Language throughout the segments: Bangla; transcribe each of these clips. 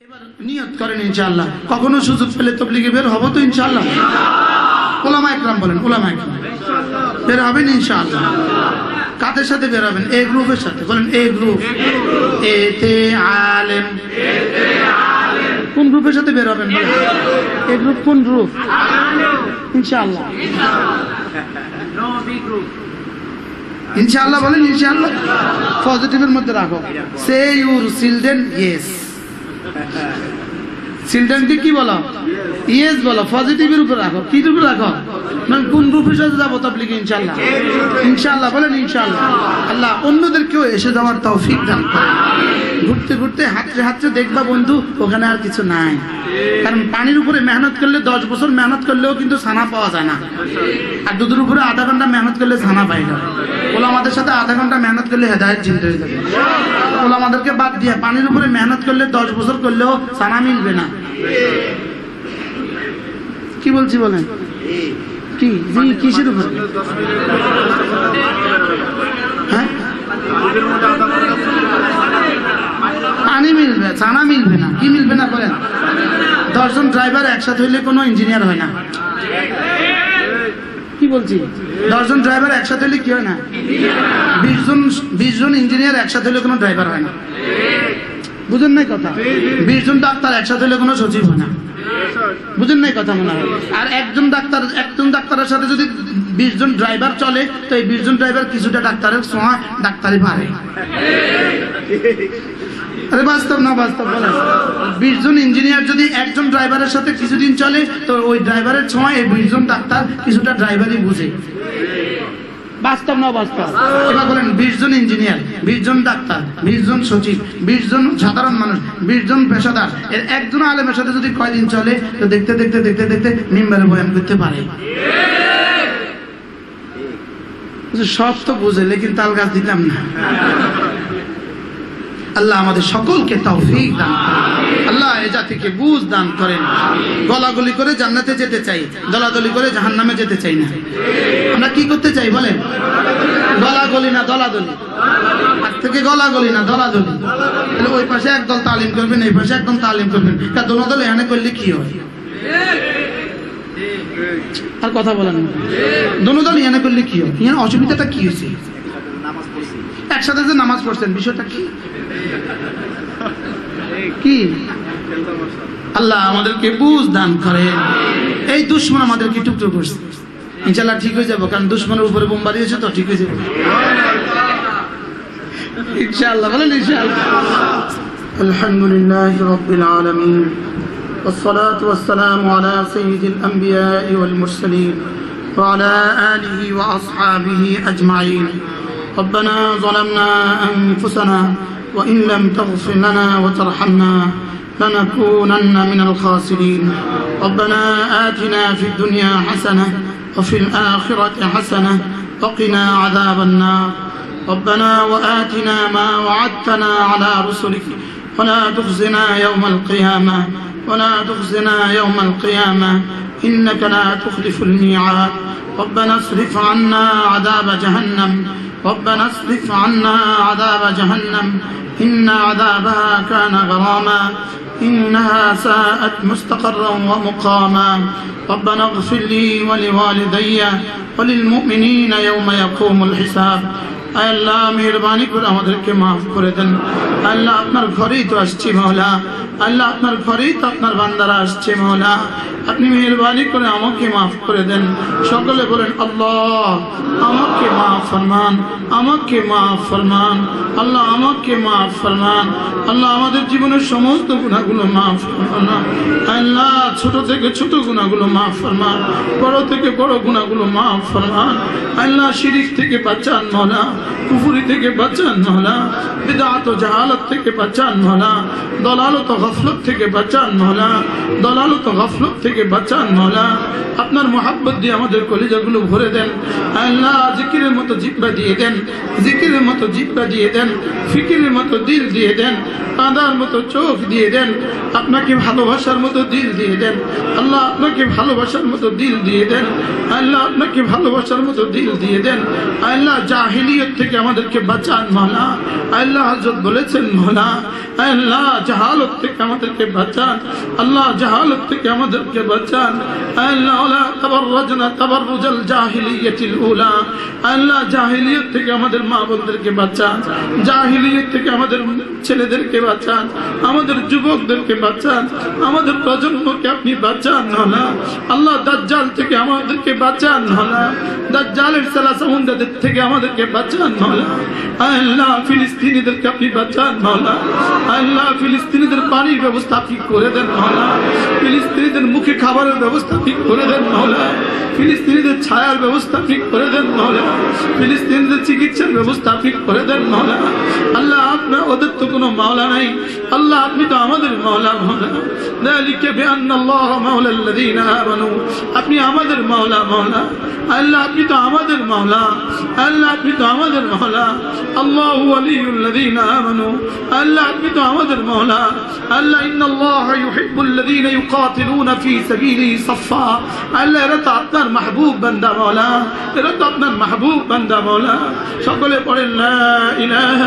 এবার নিয়ত করেন ইনশাআল্লাহ। কখনো সুযোগ পেলে তবলিগে বের হব তো ইনশাআল্লাহ। ওলামা একরাম বলেন, ওলামা একরাম। বের হবেন ইনশাআল্লাহ। কাদের সাথে বের হবেন? এ গ্রুপের সাথে। বলেন, এ গ্রুপ। এতে আলেম। কোন গ্রুপের সাথে বের হবেন বলেন? এ গ্রুপ কোন গ্রুপ? ইনশাআল্লাহ। ইনশাআল্লাহ বলেন, ইনশাআল্লাহ। পজিটিভের মধ্যে রাখো। Say your children yes. চিলড্রেনকে কি বলো? ইয়েস বলো পজিটিভের উপর রাখো। কি উপর রাখো? মানে কোন রূপের সাথে যাব তাবলিগে ইনশাআল্লাহ? ইনশাআল্লাহ বলেন ইনশাআল্লাহ। আল্লাহ অন্যদেরকেও এসে যাওয়ার তৌফিক দান ঘুরতে ঘুরতে হাঁটতে হাঁটতে দেখবা বন্ধু, ওখানে আর কিছু নাই। কারণ পানির উপরে মেহনত করলে দশ বছর মেহনত করলেও কিন্তু ছানা পাওয়া যায় না। আর দুধের উপরে আধা ঘণ্টা মেহনত করলে ছানা পাই না। ওলা আমাদের সাথে আধা ঘণ্টা মেহনত করলে হেদায়ত চিন্তা হয়ে যাবে। ওলা আমাদেরকে বাদ দিয়ে পানির উপরে মেহনত করলে, দশ বছর করলেও ছানা মিলবে না। কি বলছি বলেন? কি? জি, কিসের উপরে? হ্যাঁ? পানি মিলবে ছানা মিলবে না। কি মিলবে না বলেন? দশজন ড্রাইভার একসাথে হইলে কোনো ইঞ্জিনিয়ার হয় না। বলছি? দশজন ড্রাইভার একসাথে হলে কি হয় না? বিশ জন বিশ জন ইঞ্জিনিয়ার একসাথে হলে কোনো ড্রাইভার হয় না। বুঝেন নাই কথা? বিশ জন ডাক্তার একসাথে হলে কোনো সচিব হয় না। বুঝেন নাই কথা মনে হয়? আর একজন ডাক্তার, একজন ডাক্তারের সাথে যদি বিশ জন ড্রাইভার চলে, তো এই বিশ জন ড্রাইভার কিছুটা ডাক্তারের সময় ডাক্তারি পারে। আরে বাস্তব না বাস্তব বলেন। বিশ জন ইঞ্জিনিয়ার যদি একজন ড্রাইভারের সাথে কিছুদিন চলে তো ওই ড্রাইভারের সময় এই বিশ জন ডাক্তার কিছুটা ড্রাইভারই বুঝে। বাস্তব না বাস্তব? এবার বলেন বিশ জন ইঞ্জিনিয়ার বিশ জন ডাক্তার বিশ জন সচিব বিশ জন সাধারণ মানুষ বিশ জন পেশাদার এর একজন আলেমের সাথে যদি কয়দিন চলে তো দেখতে দেখতে দেখতে দেখতে নিম্বারে বয়ান করতে পারে। সব তো বুঝে লেকিন তাল গাছ দিতাম না। আল্লাহ আমাদের সকলকে তৌফিক দান করেন। আল্লাহ এ জাতিকে বুঝ দান করেন। গলাগলি করে জান্নাতে যেতে চাই, দলাদলি করে জাহান্নামে যেতে চাই না। আমরা কি করতে চাই বলেন? গলাগলি না দলাদলি? আজ থেকে গলাগলি না দলাদলি? তাহলে ওই পাশে একদল তালিম করবেন, এই পাশে একদম তালিম করবেন। তা দোনো দল এখানে করলে কি হয়? আর কথা বলেন দোনো দল এখানে করলে কি হয়? এখানে অসুবিধাটা কি হয়েছে? একসাথে যে নামাজ পড়ছেন, বিষয়টা কি? কি আল্লাহ আমাদেরকে বুঝ দান করেন এই দুশ্মন আমাদেরকে টুকরো করছে ইনশাল্লাহ ঠিক হয়ে যাবো কারণ দুশ্মনের উপরে বোম বাড়িয়েছে তো ঠিক হয়ে যাবে ইনশাআল্লাহ বলেন ইনশাআল্লাহ الحمد لله رب العالمين والصلاة والسلام على سيد الأنبياء والمرسلين وعلى آله وأصحابه أجمعين ربنا ظلمنا أنفسنا وإن لم تغفر لنا وترحمنا لنكونن من الخاسرين. ربنا آتنا في الدنيا حسنة وفي الآخرة حسنة وقنا عذاب النار. ربنا وآتنا ما وعدتنا على رسلك. ولا تخزنا يوم القيامة. ولا تخزنا يوم القيامة. إنك لا تخلف الميعاد. ربنا اصرف عنا عذاب جهنم. ربنا اصرف عنا عذاب جهنم إن عذابها كان غراما إنها ساءت مستقرا ومقاما ربنا اغفر لي ولوالدي وللمؤمنين يوم يقوم الحساب আল্লাহ মেহরবানি করে আমাদেরকে মাফ করে দেন আল্লাহ আপনার ঘরেই তো আসছি মৌলা আল্লাহ আপনার ঘরেই তো আপনার বান্দারা আসছে মৌলা আপনি মেহরবানি করে আমাকে মাফ করে দেন সকলে বলেন আল্লাহ আমাকে মাফ ফরমান আমাকে মাফ ফরমান আল্লাহ আমাকে মাফ ফরমান আল্লাহ আমাদের জীবনের সমস্ত গুণাগুলো মাফ ফরমান আল্লাহ ছোট থেকে ছোট গুণাগুলো মাফ ফরমান, বড় থেকে বড় গুণাগুলো মাফ ফরমান। আল্লাহ শিরিক থেকে বাঁচান মৌলা কুফুরি থেকে বাঁচান মহলা বিদাত ও জাহালত থেকে বাঁচান মহলা দলালত গফলত থেকে বাঁচান মহলা দলালত গফলত থেকে বাঁচান মহলা আপনার মোহাব্বত দিয়ে আমাদের কলিজাগুলো ভরে দেন। আল্লাহ জিকিরের মতো জিব্বা দিয়ে দেন, জিকিরের মতো জিব্বা দিয়ে দেন, ফিকিরের মতো দিল দিয়ে দেন কাঁদার মতো চোখ দিয়ে দেন, আপনাকে ভালোবাসার মতো দিল দিয়ে দেন। আল্লাহ আপনাকে ভালোবাসার মতো দিল দিয়ে দেন। আল্লাহ আপনাকে ভালোবাসার মতো দিল দিয়ে দেন। আল্লাহ জাহিলিয়ত থেকে আমাদেরকে বাঁচান মালা। আল্লাহ হজরত বলেছেন মালা, আল্লাহ জাহালত থেকে আমাদেরকে বাঁচান। আল্লাহ জাহালত থেকে আমাদেরকে আমাদের মা বোনদেরকে বাঁচান। আমাদের প্রজন্মকে আপনি বাঁচান না আল্লাহ দাজ্জাল থেকে আমাদেরকে বাঁচান না দাজ্জালের সালা সমুন্দাদের থেকে আমাদেরকে বাঁচান না আল্লাহ ফিলিস্তিনিদেরকে আপনি বাঁচান না আল্লাহ ফিলিস্তিনিদের পানির ব্যবস্থা আপনি করে দেন মহলা ফিলিস্তিনিদের মুখে খাবারের ব্যবস্থা আপনি করে দেন মহলা ফিলিস্তিনিদের ছায়ার ব্যবস্থা আপনি করে দেন মহলা ফিলিস্তিনিদের চিকিৎসার ব্যবস্থা আপনি করে দেন মহলা আল্লাহ, আপনার ওদের তো কোনো মাওলা নাই। আল্লাহ আপনি তো আমাদের মাওলা মাওলা ذلك بأن الله مولى الذين آمنوا আপনি আমাদের মাওলা মাওলা আল্লাহ আপনি তো আমাদের মাওলা আল্লাহ আপনি তো আমাদের মাওলা আল্লাহ ওয়ালিউল্লাযীন আমানু আল্লাহ আপনি তো আমাদের মাওলা আল্লাহ ইন্নাল্লাহ ইউহিব্বুল লাযীনা ইউকাতিলুনা ফি সাবিলিহি সাফা আল্লাহ এরা তো আপনার মাহবুব বান্দা মাওলা এরা তো আপনার মাহবুব বান্দা মাওলা সকলে পড়েন লা ইলাহা ইল্লা আনতা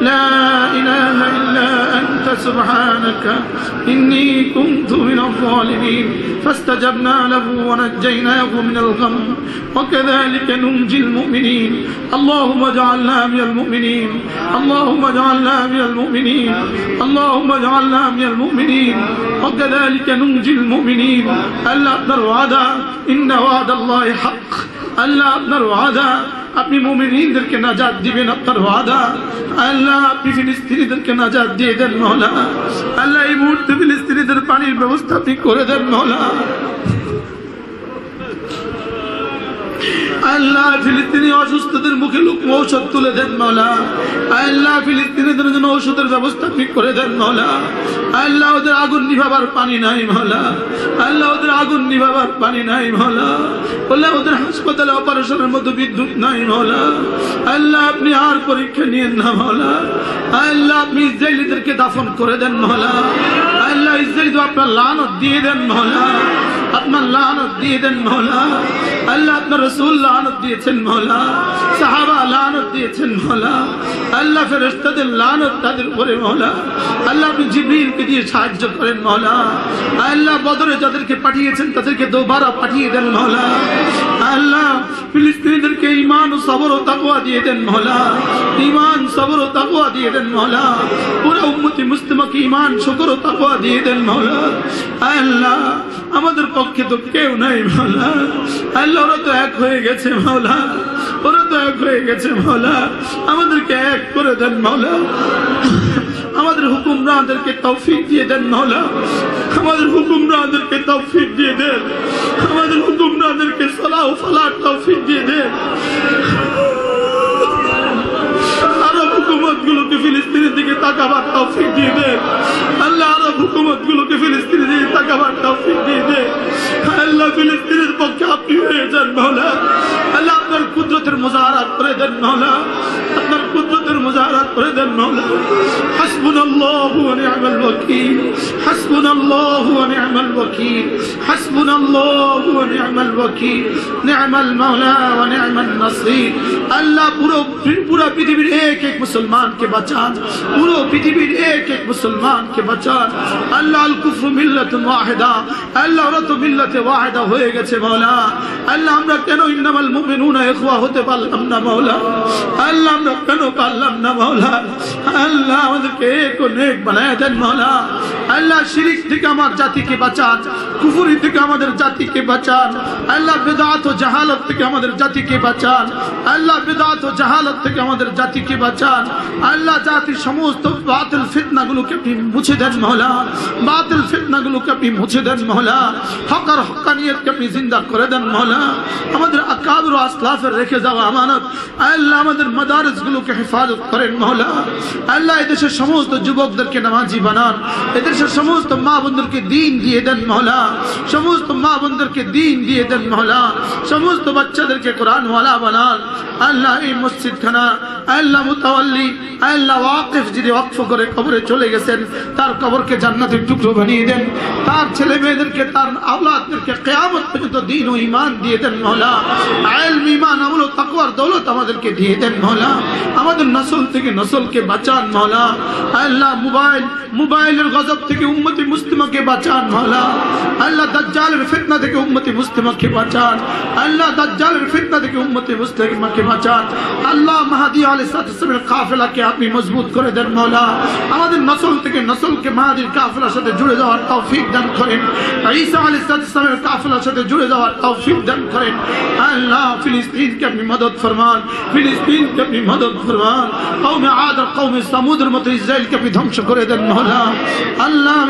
لا إله إلا أنت سبحانك إني كنت من الظالمين. فاستجبنا له ونجيناه من الغم وكذلك ننجي المؤمنين. اللهم اجعلنا من المؤمنين. اللهم اجعلنا من المؤمنين. اللهم اجعلنا من المؤمنين. وكذلك ننجي المؤمنين. ألا أبنى الوعد إن وعد الله حق. ألا أبنى الوعد আপনি মুমিনদেরকে নাজাদ দিবেন, আপনার ওয়াদা। আল্লাহ, আপনি ফিলিস্তিনিদেরকে নাজাদ দিয়ে দেন মহলা আল্লাহ, এই মুহূর্তে ফিলিস্তিনিদের পানির ব্যবস্থা আপনি করে দেন মহলা আল্লাহ, ফিলিস্তিনি অসুস্থদের মুখে ঔষধ তুলে দেন মৌলা আল্লাহ ফিলিস্তিনিদের জন্য ঔষধের ব্যবস্থা ঠিক করে দেন মৌলা আল্লাহ ওদের আগুন নিভাবার পানি নাই মৌলা আল্লাহ ওদের আগুন নিভাবার পানি নাই মৌলা বললে ওদের হাসপাতালে অপারেশনের মতো বিদ্যুৎ নাই মৌলা আল্লাহ আপনি আর পরীক্ষা নিয়েন না মৌলা আল্লাহ আপনি ইসরায়েলিদেরকে দাফন করে দেন মৌলা আল্লাহ ইসরায়েলি আপনার লানত দিয়ে দেন মৌলা আপনার লানত দিয়ে দেন মৌলা। আল্লাহ আপনার রসুল লানত দিয়েছেন মৌলা। সাহাবা লানত দিয়েছেন মৌলা। আল্লাহ ফেরেস্তাদের লানত তাদের উপরে মৌলা। আল্লাহ আপনি জিবরিলকে দিয়ে সাহায্য করেন মৌলা। আল্লাহ বদরে যাদেরকে পাঠিয়েছেন তাদেরকে দোবারা পাঠিয়ে দেন মৌলা। আল্লাহ ফিলিস্তিনিদেরকে ইমান ও সবর ও তাকওয়া দিয়ে দেন মৌলা। ইমান সবর ও তাকওয়া দিয়ে দেন মৌলা। পুরো উম্মতি মুসলিমাকে ইমান শুকর ও তাকওয়া দিয়ে দেন মৌলা। আল্লাহ আমাদের পক্ষে তো কেউ নাই মৌলা আল্লাহ ওরা তো এক হয়ে গেছে, মাওলা। ওরা তো এক হয়ে গেছে, মাওলা। আমাদেরকে এক করে দেন, মাওলা। আমাদের হুকুমরানদেরকে তৌফিক দিয়ে দেন, মাওলা। আমাদের হুকুমরানদেরকে তৌফিক দিয়ে দেন। আমাদের হুকুমরানদেরকে সালাহ ফালার তৌফিক দিয়ে দেন। আরব হুকুমত গুলোকে ফিলিস্তিনের দিকে তাকাবার তৌফিক দিয়ে দেন। আল্লাহ হুকুমত গুলোকে ফিলিস্তিনের দিকে তাকাবার তৌফিক দিয়ে দে। আল্লাহ ফিলিস্তিনের পক্ষে আপনি হয়ে যান মহলা আল্লাহ আপনার কুদরতের মুজাহারাত করে দেন মহলা আপনার কুদরতের মুজাহারাত করে দেন মহলা হাসবুন আল্লাহ নি'মাল ওয়াকিল হাসবুন আল্লাহ নি'মাল ওয়াকিল হাসবুন আল্লাহ নি'মাল ওয়াকিল নি'মাল মাওলা ওয়া নি'মান নাসির আল্লাহ পুরো পুরো পৃথিবীর এক এক মুসলমানকে বাঁচান। পুরো পৃথিবীর এক এক মুসলমানকে বাঁচান। আল্লাহ আল কুফরু মিল্লাতুন ওয়াহিদা। আল্লাহ ওরা তো মিল্লাতে ওয়াহিদা হয়ে গেছে মাওলা আল্লাহ আমরা কেন ইন্নামাল মুমিনুনা ইখওয়া হতে পারলাম না মাওলা আল্লাহ আমরা কেন পারলাম না মাওলা আল্লাহ আমাদেরকে এক ও নেক বানায় দেন মাওলা। আল্লাহ শিরিক থেকে আমার জাতিকে বাঁচান, কুফুরি থেকে আমাদের জাতিকে বাঁচান। আল্লাহ বেদাত ও জাহালত থেকে আমাদের জাতিকে বাঁচান। আল্লাহ বেদাত ও জাহালত থেকে আমাদের জাতিকে বাঁচান। আল্লাহ জাতির সমস্ত বাতিল ফিতনাগুলোকে আপনি মুছে দেন মাওলা। বাতিল ফিতনা গুলোকে আপনি মুছে দেন মহলা হকার হকানিয়তকে আপনি জিন্দা করে দেন মহলা আমাদের আকাবর আসলাফের রেখে যাওয়া আমানত। আল্লাহ আমাদের মাদারিস গুলোকে হেফাজত করেন মহলা আল্লাহ এদেশের সমস্ত যুবকদেরকে নামাজি বানান, এদেশের সমস্ত মা বোনদেরকে দিন দিয়ে দেন মহলা, সমস্ত মা বোনদেরকে দিন দিয়ে দেন মহলা, সমস্ত বাচ্চাদেরকে কোরআন ওয়ালা বানান। আল্লাহ এই মসজিদ খানা আল্লাহ মুতাওয়াল্লি, আল্লাহ ওয়াকিফ যিনি ওয়াকফ করে কবরে চলে গেছেন, তার কবরকে জান্নাতের টুকরো বানিয়ে দেন, তার ছেলে মেয়েদেরকে, তার আওলাদদেরকে কেয়ামত পর্যন্ত দিন ও ইমান দিয়ে দেন মহলা আইলম ইমান আমল তাকওয়ার দৌলত আমাদেরকে দিয়ে দেন মহলা। আমাদের নসল থেকে নসলকে বাঁচান মহলা আল্লাহ মোবাইল মোবাইলের গজব থেকে উম্মতি মুসলিমাকে বাঁচান মহলা আল্লাহ দাজ্জালের ফিতনা থেকে উম্মতি মুসলিমাকে বাঁচান। আল্লাহ দাজ্জালের ফিতনা থেকে উম্মতি মুসলিমাকে বাঁচান। আল্লাহ মাহাদি আলাইহিস সালামের কাফেলাকে আপনি মজবুত করে দেন মওলা। আমাদের নসল থেকে নসলকে মাহাদির কাফেলার সাথে জুড়ে যাওয়ার তৌফিক দান করেন। ঈসা আলাইহিস সালামের কাফেলার সাথে জুড়ে যাওয়ার তৌফিক দান করেন। আল্লাহ ফিলিস্তিনকে আপনি মদদ ফরমান। ফিলিস্তিনকে আপনি মদদ ফরমান। কওমে ধ্বংস করে দেন আল্লাহ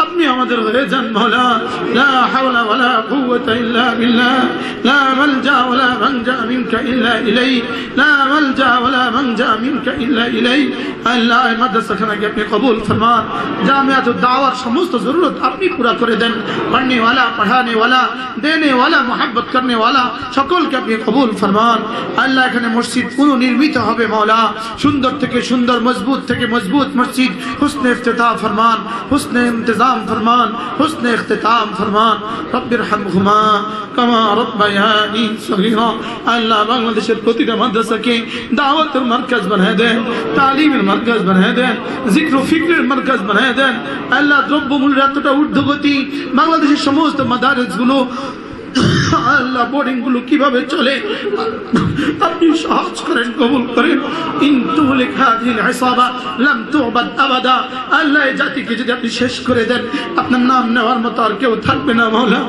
আপনি আমাদের হয়ে ইল্লা ইলাই ইল্লা ইলাই আল্লাহ কবুল ফরমান। দাওয়ার সমস্ত জরুরত আপনি পুরা করে দেন। পড়নে ওয়ালা, পড়ানে ওয়ালা, দেনে ওয়ালা সকলকে আপনি কবুল ফরমান। আল্লাহ এখানে মসজিদ নির্মিত হবে মাওলা সুন্দর থেকে সুন্দর, মজবুত থেকে মজবুত মসজিদ। হুসনে ইফতিতাহ ফরমান, হুসনে ইন্তজাম ফরমান, হুসনে ইখতিতাম ফরমান। রব্বির হামহুমা, কামা রব্বায়ানি সগীরা। আল্লাহ বাংলাদেশের প্রতিটা মাদ্রাসাকে দাওয়াতের মার্কাজ বানিয়ে দেন, তালিমের মার্কাজ বানিয়ে দেন, জিক্র ফিক্রের মার্কাজ বানিয়ে দেন। আল্লাহ দ্রব্যমূল্যের এতটা ঊর্ধ্বগতি বাংলাদেশের সমস্ত মাদারেসগুলো আল্লাহ বোর্ডিংগুলো কীভাবে চলে? আপনি সহজ করেন, কবুল করেন। কিন্তু আল্লাহ জাতিকে যদি আপনি শেষ করে দেন, আপনার নাম নেওয়ার মতো আর কেউ থাকবে না মৌলা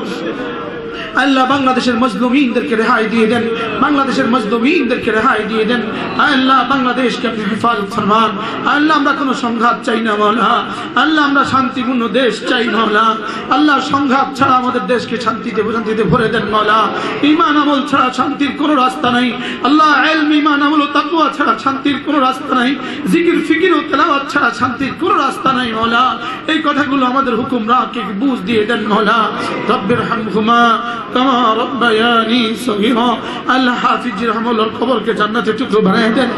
আল্লাহ বাংলাদেশের মজলুমিনদেরকে রেহাই দিয়ে দেন। বাংলাদেশের মজলুমিনদেরকে রেহাই দিয়ে দেন। আল্লাহ বাংলাদেশকে আপনি হেফাজত ফরমান। আল্লাহ, আমরা কোনো সংঘাত চাই না মৌলা আল্লাহ, আমরা শান্তিপূর্ণ দেশ চাই মৌলা আল্লাহ, সংঘাত ছাড়া আমাদের দেশকে শান্তিতে শান্তিতে ভরে দেন মৌলা ইমান আমল ছাড়া শান্তির কোনো রাস্তা নাই। আল্লাহ, এলম, ইমান আমল ও তাকুয়া ছাড়া শান্তির কোনো রাস্তা নাই। জিকির, ফিকির ও তেলাওয়াত ছাড়া শান্তির কোনো রাস্তা নাই মৌলা এই কথাগুলো আমাদের হুকুমরাহকে বুঝ দিয়ে দেন মৌলা রব্বির হামহুমা টুকরো বানিয়ে দেন।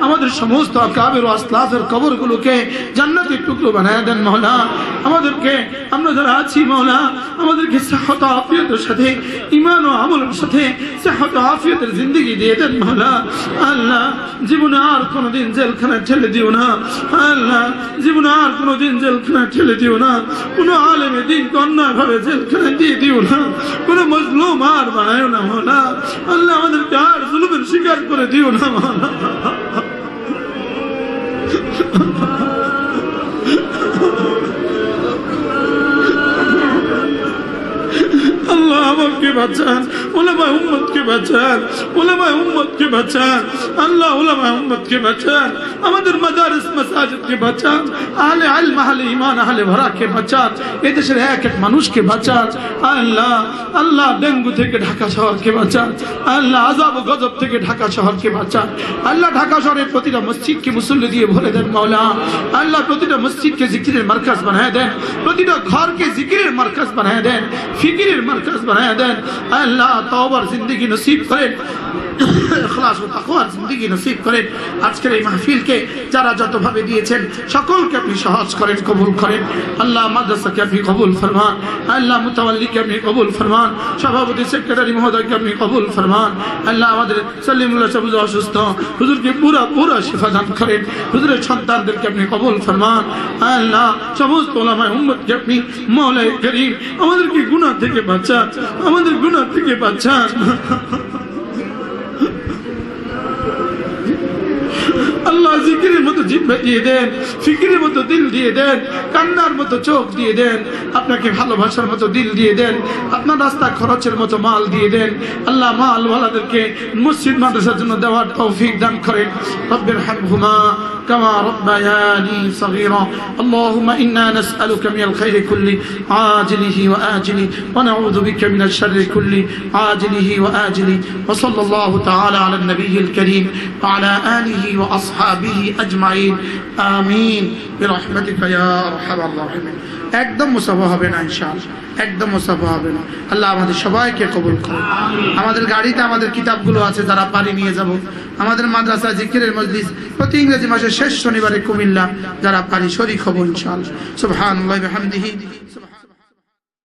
আমাদের সমস্ত আকাবের ও জান্নাতের টুকরো বানিয়ে দেন মহলা আমাদেরকে, আমরা যারা আছি মহলা আমাদেরকে আফিয়তের সাথে ইমান ও আমলের সাথে আফিয়তের জিন্দগি দিয়ে দেন মহলা আল্লাহ জীবনে আর কোনোদিন জেলখানা ঠেলে দিও না। আল্লাহ, জীবনে আর কোনোদিন জেলখানা ঠেলে দিও না। কোনো আলেমে দিন কন্যা ভাবে জেলখানা দিয়ে দিও না। কোনো মজলুম আর বানায় না মহলা আল্লাহ আমাদেরকে আর জুলুমের শিকার করে দিও না মহলা আল্লাহ আমাকে বাঁচান ওলামা উম্মদকে বাঁচান ওলামা উম্মদকে বাঁচান আল্লাহ ওলামা উম্মদকে বাঁচান। আমাদের মাদারিস মাসাজিদকে বাঁচান, আহলে আলম আহলে ঈমান, আহলে ভরাকে বাঁচান, এদেশের এক এক মানুষকে বাঁচান, আল্লাহ আল্লাহ ডেঙ্গু থেকে ঢাকা শহরকে বাঁচান, আল্লাহ আজাব ও গজব থেকে ঢাকা শহরকে বাঁচান, আল্লাহ ঢাকা শহরের প্রতিটা মসজিদকে মুসল্লি দিয়ে ভরে দেন মাওলা, আল্লাহ প্রতিটা মসজিদকে জিকিরের মার্কাজ বানায় দেন, প্রতিটা ঘরকে জিকিরের মার্কাজ বানায় দেন, ফিকিরের মার্কাজ বানায় দেন, আল্লাহ তওবার জিন্দগি নসিব করেন, ইখলাস ও তাকওয়ার জিন্দগি নসিব করেন, আজকের এই মাহফিলকে যারা যতভাবে দিয়েছেন, সকলকে আপনি সহজ করেন, কবুল করেন। আল্লাহ মাদ্রাসাকে আপনি কবুল ফরমান, আল্লাহ মুতাওয়াল্লিকে আপনি কবুল ফরমান, সভাপতি, সেক্রেটারি, মহোদয়কে আপনি কবুল ফরমান, আল্লাহ আমাদের সালিমুল্লাহ সাবুজ অসুস্থ, হুজুরকে পুরা পুরা শিফা দান করেন, হুজুরের সন্তানদেরকে আপনি কবুল ফরমান, আল্লাহ সমস্ত ওলামায় উম্মতকে আপনি মৌলাই করিম, আমাদেরকে গুনাহ থেকে বাঁচান, আমাদের গুণা থেকে বাঁচান। জিকিরের মতো জিভ দিয়ে দেন ফিকিরের মতো দিল দিয়ে দেন কান্নার মতো চোখ দিয়ে দেন আপনাকে ভালোবাসার মতো দিল দিয়ে দেন আপনার রাস্তা খরচের মতো মাল দিয়ে দেন আল্লাহ মাল ওয়ালাদেরকে মসজিদ মাদ্রাসার জন্য দেওয়ার তৌফিক দান করেন রব্বের হামহুমা كما ربياني صغيرا اللهم إنا نسألك من الخير كله عاجله وآجله ونعوذ بك من الشر كله عاجله وآجله وصلى الله تعالى على النبي الكريم وعلى آله وأصحابه أجمعين آمين একদম মুসাফা হবে না ইনশাল একদম মুসাফা হবে না। আল্লাহ আমাদের সবাইকে কবুল করুন আমাদের গাড়িতে আমাদের কিতাবগুলো আছে, যারা পারি নিয়ে যাব। আমাদের মাদ্রাসা, জিকিরের মজলিস, প্রতি ইংরেজি মাসের শেষ শনিবারে কুমিল্লা, যারা পারি শরীর খবর ইনশাল সুবহান